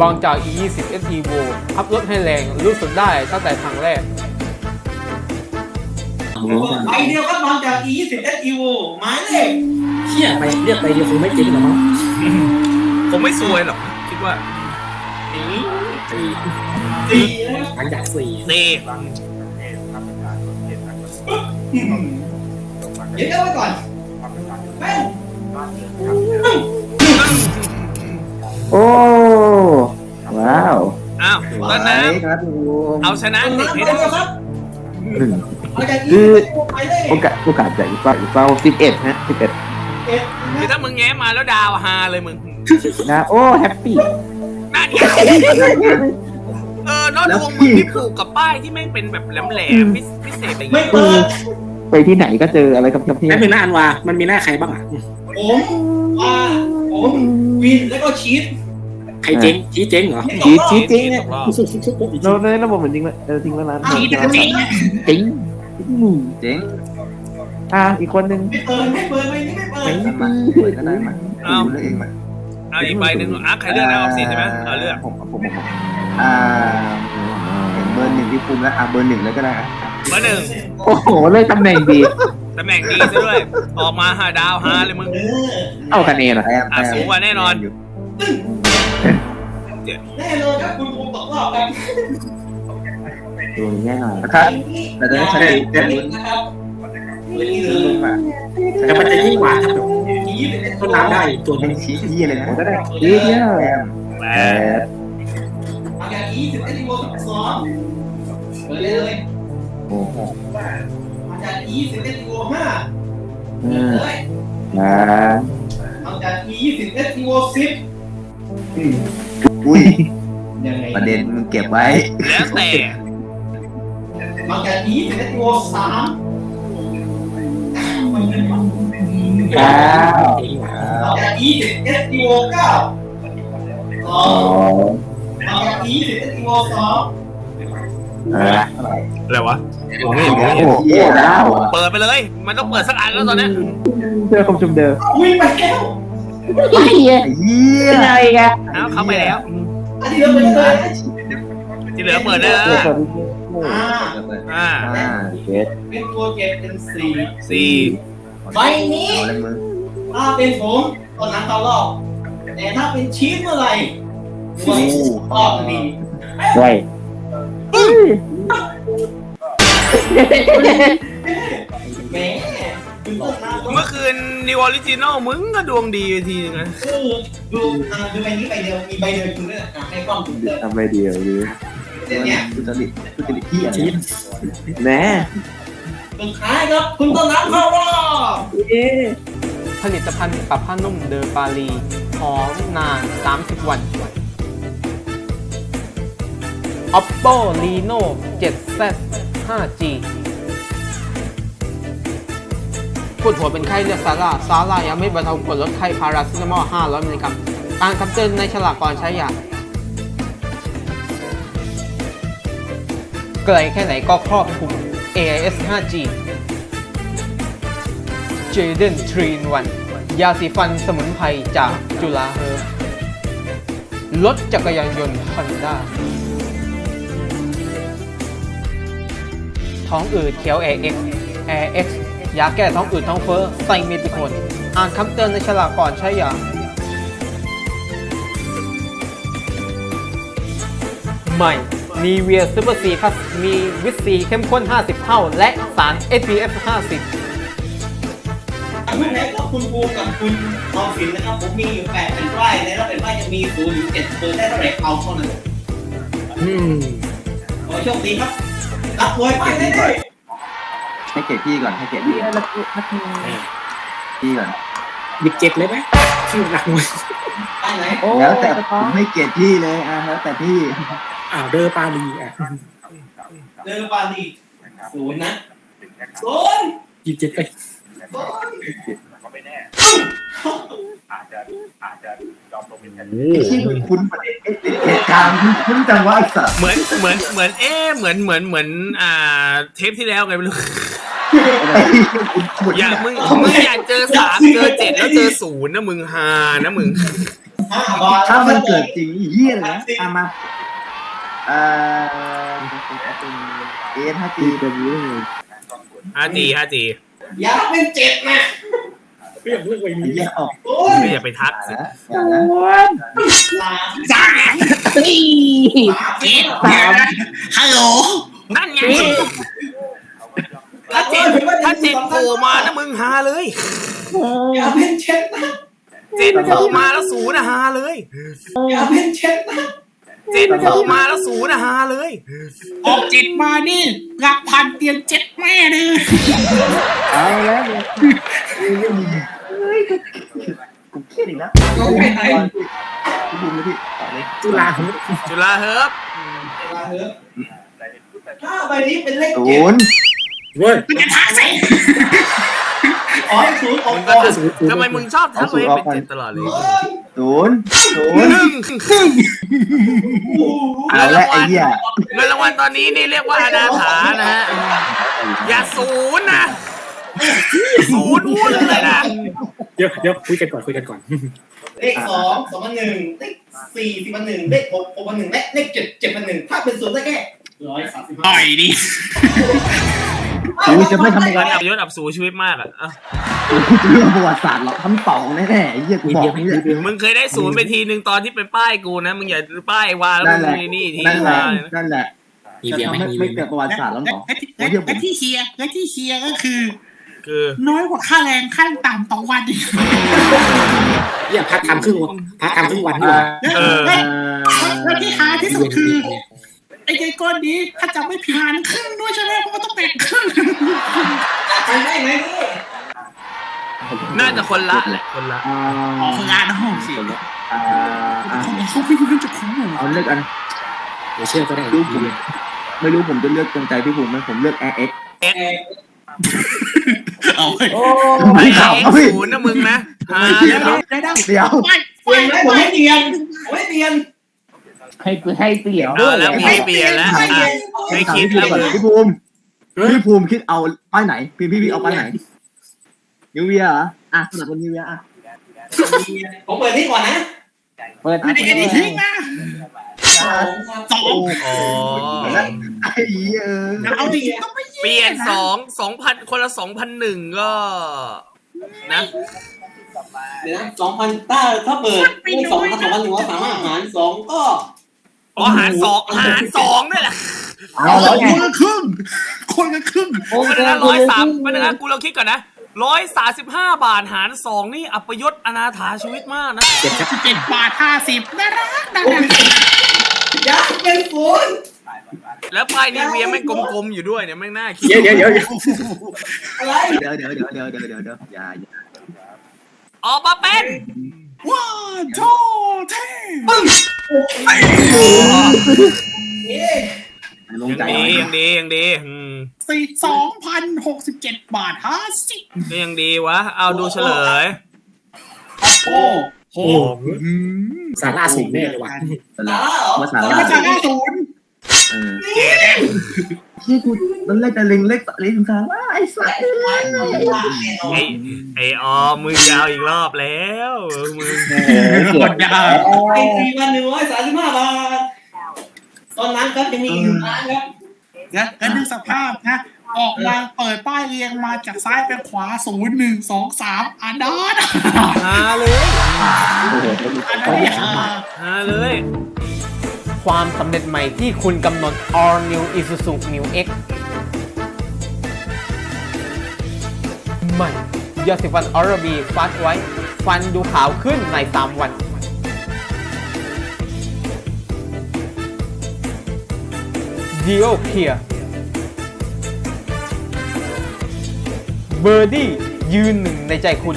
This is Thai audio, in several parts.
บองจาก E20 S Evo อัพรถให้แรงรู้สึกได้ตั้งแต่ครั้งแรกใบเดียวก็นอนจาก E20 S Evo หมายเลขเชี่ยไปเรียกไปเดียวคงไม่จริงหรอกมั้งผมไม่ซวยหรอกคิดว่าสี่สี่นะครับหลังจากสี่นี่เดี๋ยวเอาไว้ก่อนแม่ง โอ้ ว้าวอ้าวตอนนั้นครับผมเอาชนะเอาเด็กน้ำให้ไปได้แล้วครับหนึ่งเอาจากคือ E20 S Evo หมายเลขโอกาสโอกาสจากอีกเป้าอีกเป้าสิบเอ็ดฮะสิบเอ็ดเอ็ดคือถ้ามึงแง้มมาแล้วดาวฮาเลยมึงนะโอ้แฮปปี้นั่นไงเออแล้วดวงมึงที่ผูกกับป้ายที่แม่งเป็นแบบแหลมๆพิพิเศษอย่างไม่เงี้ยเปิด ไปที่ไหนก็เจออะไรกับกับที่แป๊บนึงนะอันวา มันมีหน้าใครบ้างอะผมว่าผมวินแล้วก็ชีส ใครเจ๊งชี้เจ๊งเหรอชีสชีสจริงเนี่ยตกรอบเราในระบบเหมือนจริงเลยเออจริงแล้วนะชีสจริงจริงเจ๋งอะอีกคนนึงไม่เปิดไม่เปิดไม่นี่ไม่เปิดไม่มาเปิดก็ได้มาเอาดูเลือกเองมาเอาอีกใบหนึ่งอะใครเลือกนะออมสินใช่ไหมเอาเลือกผมผมผมผมอ่าเห็นเบอร์หนึ่งที่คุมแล้วอะเบอร์หนึ่งเลยก็ได้อะเบอร์หนึ่งโอ้โหเลยตำแหน่งดีตำแหน่งดีซะด้วยออกมาหาดาวฮาเลยมึงเออเอาคะแนนเหรอแต้มอะแต้มสูงกว่าแน่นอน ยู่แน่เลยครับคุณภูมิตกรอบครับดูแน่นอนนะครับแต่ตอนนี้ฉันเด็เด็กกเด็เด็กกนะครับเวทีเลลุ้ยนมาแต่มันจะยิ่งกว่าถ้าแบบยี่สิบเอ็ดต้นน้ำได้อีกตัวหนึเป็นงชี้ที่เลยนะโอ้ได้เยอะเยอะแต้มแหมแปดเอาจากยี่สิบเอ็ดอีโวสิบสองเปิดเลยเลยโอ้โหเอาจากยี่สิบเอ็ดอีโวห้าอืเปิดมเลยนะเอาจากยี่สิบเอ็ดอีโวสิบ อุ้ย ยังไงประเด็นมึงเก็บไว้ แล้วแต่เอาจากยี่สิบเอ็ดอีโวสามเก้าเจ๊งว่ะเอาจากยี่สิบเอ็ดอีโวเก้าสอสองงเอาจากยี่สิบเอ็ดอีโวสองอะอะไรวะโอ้โหโอ้โหแล้วเปิดไปเลย มันต้องเปิดสักอันแล้วตอนเนี้ยเจอคมชุมเดิมวิ่งไปแล้ว ไอ้เหี้ยไอ้เหี้ยเป็นไงกันเอาเข้าไปแล้วอันนี้เราไปเลยที่เหลือเปิดได้แล้วเจอคนอ่าอ่าอ่าเจ็ดเป็นตัวเก็บเป็นสี่สี่ใบนี้เอาเลยมึงถ้าเป็นผมตอนนั้นเขารอบแต่ถ้าเป็นชีสเมื่อไหร่โอ้โหรอบดีไว้แหมคุณต้นน้ำ เมื่อคืนนิวออริจินอลมึงก็ดวงดีทีนึงนะคือดูอ่าดูใบนี้ใบเดียว มีใบเดียวคุณเนี่ยอะให้กล้องคุณเลยทำไปเดียวดีเดี๋ยวเนี้ยกูจะดิกูจะดิที่อะไรชี้แหน่สุดท้ายครับ คุณต้นน้ำเข้ารอบผลิตภัณฑ์ปรับผ้านุ่มเดอปารีหอมนาน 30 วัน Oppo Reno 7Z 5G วดหัวเป็นไข้เลือดซาร่าซาร่ายังไม่บรรเทาปวดลดไข้พาราซิตามอล 500 มิลลิกรัมการคำเตือนในฉลากก่อนใช้ยาไกลแค่ไหนก็ครอบคลุม AIS 5G Jaden 3 in 1ยาสีฟันสมุนไพรจากจุฬาเฮิร์รถจักรยานยนต์ฮอนด้าท้องอืดเขียว AX AX ยาแก้ท้องอืดท้องเฟ้อไซเมติโคน อ่านคำเตือนในฉลากก่อนใช้ยาใหม่ n ีเวียซูเปอร์ซีพัสมีวิตซีเข้มข้น 50 เท่า และสาร SPF 50คุณแพ้ก็คุณภูมิกับคุณออมสินนะครับผมมีอยู่แปดเป็นไร่ในรอบเป็นไร่จะมีศูนย์ถึงเจ็ดเปอร์ได้เท่าไหร่เอาเท่านั้นอืม ขอโชคดีครับรับหวยไปได้เลย ให้เกียรติพี่ก่อนให้เกียรติพี่พี่ก่อนบิ๊กเจ็ดเลยไหมชื่อหนักมวยไปไหนแล้วแต่ผมให้เกียรติพี่เลยอะแล้วแต่พี่อ่าวเดอร์ปาลีอะเดินปาดีศูนย์นะศูนย์บิ๊กเจ็ดไปศูนย์ไอ้ที่มึงคุ้นประเด็นเหตุการณ์คุ้นจังวะไอ้สัสเหมือนเหมือนเหมือนเอ๊ะเหมือนเหมือนเหมือนอ่า เทปที่แล้วไงไม่รู้ไอ้คุ้นคุ้นอย่ามึงมึงอยากเจอสามเจอเจ็ดแล้วเจอศูนย์นะมึงฮานะมึงห้าบาทถ้ามันเกิดจริงเยี่ยเลยนะเอามาเอ่อเอสห้าจีแบบนี้เลยห้าจีห้าจีอย่าเป็นเจ็ดนะเรื่องเรื่องไปนี้เยี่ยออกโอ้ยไม่อย่าไปทักสินะอย่านะสามสามสี่เจ็ดสามฮัลโหลนั่นไง ถ้าเจ็ดถ้าเจ็ดโผล่มานะมึงหาเลยอย่าเป็นเจ็ดนะเจ็ดโผล่มาแล้วศูนย์นะหาเลยอย่าเป็นเจ็ดนะเจ็ดโผล่มาแล้วศูนย์นะหาเลยออกจิตมานี่หลักพันเตียงเจ็ดแม่เลยเอาแล้วกูเครียดอีกแล้วลงไปไหนพี่บุ๋มเลยพี่ต่อเลยจุฬาผมจุฬาเฮิร์บมาเถอะถ้าใบนี้เป็นเลขศูเจ็ด นย์เว้ยมันจะทักสิขอให้ศูนย์ออกมึงก่ก็อนจะทำไมมึงชอบทักไว้เป็นเจ็ดตลอดเลยศูนย์ศูนหย์นึ่งเอาละไอ้เหี้ยเงินรางวัลตอนนี้นี่เรียกว่าอนาถานะฮะอย่าศูนย์นะศูนย์วุ่นเลยนะเดี๋ยวเดี๋ยวคุยกันก่อนคุยกันก่อนเลขสองสองพันหนึ่งเลขสี่สี่พันหนึ่งเลขหกหกพันหนึ่งและเลขเจ็ดเจ็ดพันหนึ่งถ้าเป็นศูนย์ได้แค่ร้อยสามสิบต่ห้าอยดิ กูจะไม่ทำอะไรการอับยศอับสูชีวิตมากอะอะกูจะเรื่องประวัติศาสตร์หรอกทั้งสองแน่ๆไอ้เหี้ยกูมีบอเดียกวไหมให้มีเดียวไหมมึงเคยได้ศูนย์ไปทีหนึ่งตอนที่เป็นป้ายกูนะมึงอย่าป้ายวาแล้วนั่มึนงแหละนี่นี่ทีนั่นแหละวาเลยนะนั่นแหละมีจะเดียวไหมทำให้มีไม่เดียวไหมเกิดประวัติศาสตร์แล้วและหรอและและและที่เชียร์และที่เชียร์ก็คือ คือ น้อยกว่าค่าแรงขั้นต่ำต่อวันอีกเนี่ยพักทำครึ่งวันพักทำครึ่งวันดีกว่าเออและและที่หาที่สุดคือ ไอ้ไอ้ก้อนนี้ถ้าจำไม่ผิดหารครึ่งด้วยใช่ไหมเพราะว่าต้องแบ่งครึ่งทำได้ไหมนี่น่าจะคนละแหละคนละอ่าออกงานนะห้องสิอ่าอ่าเขาไม่รู้เรื่องจากของหนูเอาเลือกอันเดี๋ยวเชื่อก็ได้รูปผมไม่รู้ผมจะเลือกตรงใจพี่ภูมิไหมผมเลือก Air X เอาไปไม่ไอ้ขำเอ็กเอาพี่ศูนย์นะมึงนะหาเดี๋ยวได้ได้เดี๋ยวไปเปลี่ยนไหมผมให้เปลี่ยนผมให้เปลี่ยน ให้กูให้เปลี่ยนเอาแล้วมีเปลี่ยนแล้วให้อะเปลี่ยนไม่คิดแล้วมึงพี่ภูมิพี่ภูมิคิดเอาป้ายไหน พี่พี่พี่เอาป้ายไหนนิวเวียเหรออะสำหรับคนนิวเวียอะผมเปิดนี่ก่อนนะเปิดอันนี้อันนี้ทิ้งนะสองครับสองอ๋อไอ้เหี้ยเออเอาดิต้องไม่เปลี่ยนสองสองพันคนละสองพันหนึ่งก็นะเดี๋ยวนะสองพันถ้าถ้าเปิดเลขสองพันสองพันหนึ่งร้อยสามารถหารสองก็ อ๋อหารสองหารสองด้วยแหละเอาแล้วไงคนละครึ่งคนละครึ่งมันนะร้อยสามมันนะกูลองคิดก่อนนะร้อยสาสิบห้าบาทหารสองนี่อัปยศอนาถาชีวิตมากนะเจ็ดครับเจ็ดบาทห้าสิบน่ารักน่ารักอยากเป็นศูนย์แล้วป้ายนี้เวียแม่งกลมๆอยู่ด้วยเนี่ยแม่งน่าคิดเดี๋ยวเดี๋ยวเดี๋ยวเดี๋ยวอะไรเดี๋ยวเดี๋ยวเดี๋ยวเดี๋ยวเดี๋ยวเดี๋ยวเดี๋ยวอย่าอย่าออกมาเป็น ว้าวโทเท่เอ๊ะลงยังใจดีเอายังดียังดีอืมสี่สองพันหกสิบเจ็ดบาทห้าสิบก็ยังดีวะ เอาดูเฉลยโอ้โอ้โหสาระสูงแน่เลยว่ะสาระเหรอภาษาแล้วลาก็จะห้าศูนย์ เออเจ็ดที่กูตอนแรกจะเล็งเลขเลขสาระไอ้สัสไอไอออมมึงยาวอีกรอบแล้วมึงกดยาไอ้สี่พันหนึ่งร้อยสามสิบห้าบาทตอนนั้นครับจะมีอีกหนึ่งร้านครับนะแล้วนึกสภาพนะออกมาเปิดป้ายเรียงมาจากซ้ายไปขวาศูนย์หนึ่งสองสามอันดอนหาเลยอ่าเลย ความสำเร็จใหม่ที่คุณกำหนด All New Isuzu New X ใหม่ยาสีฟันออร์บีฟัดไว้ ฟันดูขาวขึ้นใน 3 วัน d i o Clear เบอร์ดี้ยืนหนึ่งในใจคุณ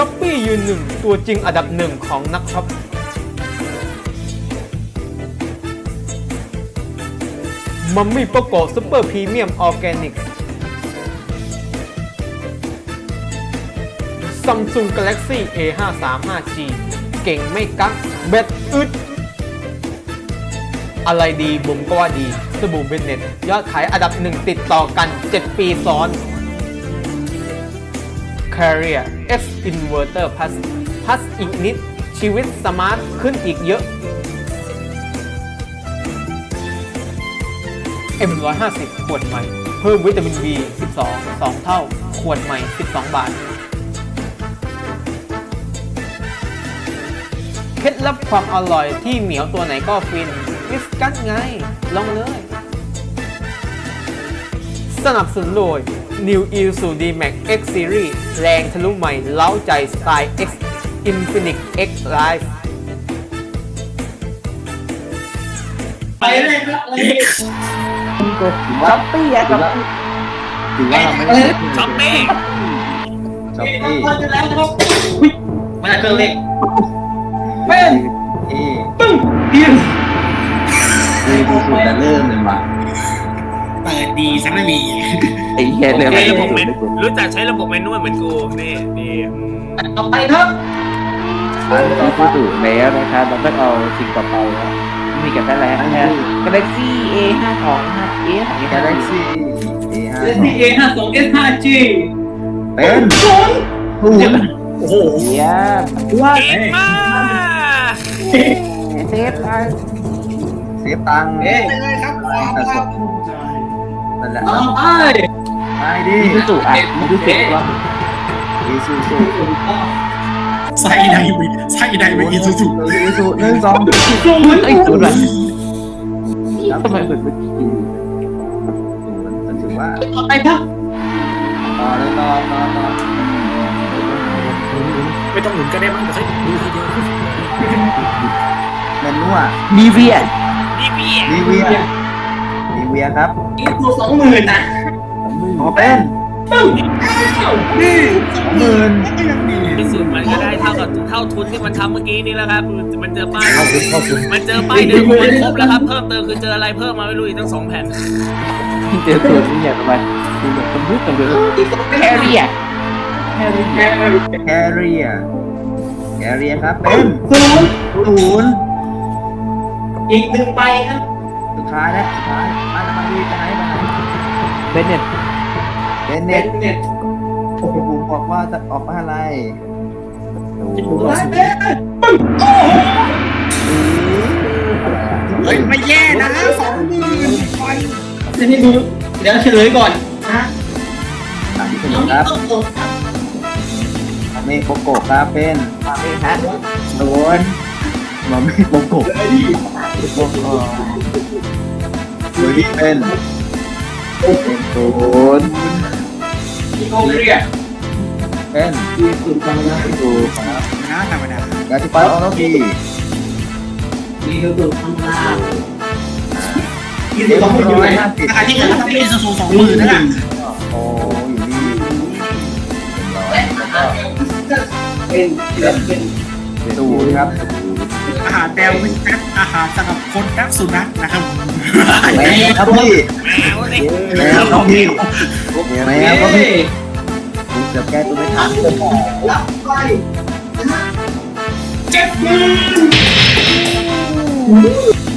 ช้อปปี้ยืนหนึ่งตัวจริงอันดับหนึ่งของนักช็อปมัมมี่โปโกซุปเปอร์พรีเมียมออร์แกนิกซัมซุงกาแล็กซี่ A53 5G เก่งไม่กักแบตอึด อะไรดีบุ๋มก็ว่าดี สบู่เบนเน็ต ยอดขายอันดับหนึ่งติดต่อกัน 7 ปีซ้อน Carrier X Inverter Plus Plus อีกนิด ชีวิตสมาร์ทขึ้นอีกเยอะ M150 ขวดใหม่ เพิ่มวิตามิน B 12 2 เท่า ขวดใหม่ 12 บาท เคล็ดลับความอร่อยที่เหมียวตัวไหนก็ฟินวิสกัสไง ลองเลย สนับสนุนโดย New i l s u D-Max X Series แรงทะลุใหม่เล้าใจสไตล์ X Infinix X Live ไปเลยครับเลยช้อปปี้อะช้อปปี้ถือว่าเราไม่ได้ช้อปปี้ช้อปนี่ปี้เราจะแล้วครับอุ้ยมาจากเครื่องเล็กเป็นเอ้ปึ้งเพียงคือดีสุดแต่เริ่มเลยว่ะเปิ ดดีซะไม่มีไอ้เหี้ยเนี่ยใช้ระบบเมนรู้จักใช้ระบบเมนนวลเหมือนกูนี่นี่อืมต่อไปครับอันต่อมาถูกแล้วนะครับเราต้องเอาสิ่งต่อไปนะมีกันได้แล้วนะฮะ Galaxy A 5 2 5 A 2กาแล็กซี่เอห้าเอสดีเอห้าสองเอสห้าจีเป็นศูนย์ศูนย์โอ้โหเยี่ยมเก่งมากเซฟไปเซฟตังค์เอ๊ะไปเลยครับความภาคภูมิใจ นั่นแหละต่อไปไปดิมีสุอะมีสุว่าอีซูซูใส่ใดวิใส่ใดวิอีซูซูอีซูหนึ่งสองศูนย์ไอ้สุดว่ะครับทำไมเหมือนเมื่อกี้ศูนย์มันถือว่าต่อไปครับต่อเลยต่อต่อต่อไม่ต้องหมุนก็ได้มั้งแต่ใช้ดูทีเดียวเมนูอะมีเวียนี่พี่นีเวียนี เวียครับอีกสองหมื่นนะขอเป็นนี่สองหมื่นก็ยังดีที่สุดมันก็ได้เท่ากับเท่าทุนที่มันทำเมื่อกี้นี่แล้วครับ มันเจอป้ายมันเจอป้ายเดิมของมันครบแล้วครับ เพิ่มเติมคือเจออะไรเพิ่มมาไม่รู้อีกตั้งสองแผ่นเจอตัวนี้อย่างไรดูแบบสมมุติกันเลยอีกสองเป็นแครีอะแครีแค่แคเรียแคเรียครับเป็นศูนย์ศูนย์อีกหนึ่งใบครับ สุดท้ายแล้วสุดท้ายมาจะมาดีไปไหนไปไหนเบนเน็ตเป็นเน็เน็ตตเน็ตพี่บูมบอกว่าจะออกมาอะไรดูร้อยเน็ตปึ้งโอ้โหเฮ้ยไม่แย่นะสองหมื่นไปจะให้ดูเดี๋ยวเฉลยก่อนนะถามที่สน้นุอกงครับต้องกดครับมาเมฆโกโกะครับเป็นนี่ฮะศูนย์ มาเมฆโกโกะโกโกะดูที่เป็นเป็นศูนย์มีโอเรียเป็นมีสุดจังนะดูครับนะธรรมดายาที่ไปออโต้พีมีสุดธรรมดายี่สิเรียบสองหมื่นอยู่ร้อยห้าสิบราคาที่เกิดต้องเป็นอีซูซูสองหมื่นนั่นแหละโอ้อยู่นี่เรียบร้อยแล้วก็เป็นเป็น ศูนย์ครับอาหารแมววิแคทอาหารสำหรับคนรักสุนัขนะครับแมวครับพี่แมวนี่แมวครับพี่แมวครับพี่เฮ้ยผมจะแก้ตัวไม่ทันรับไปเจ็ดหมื่น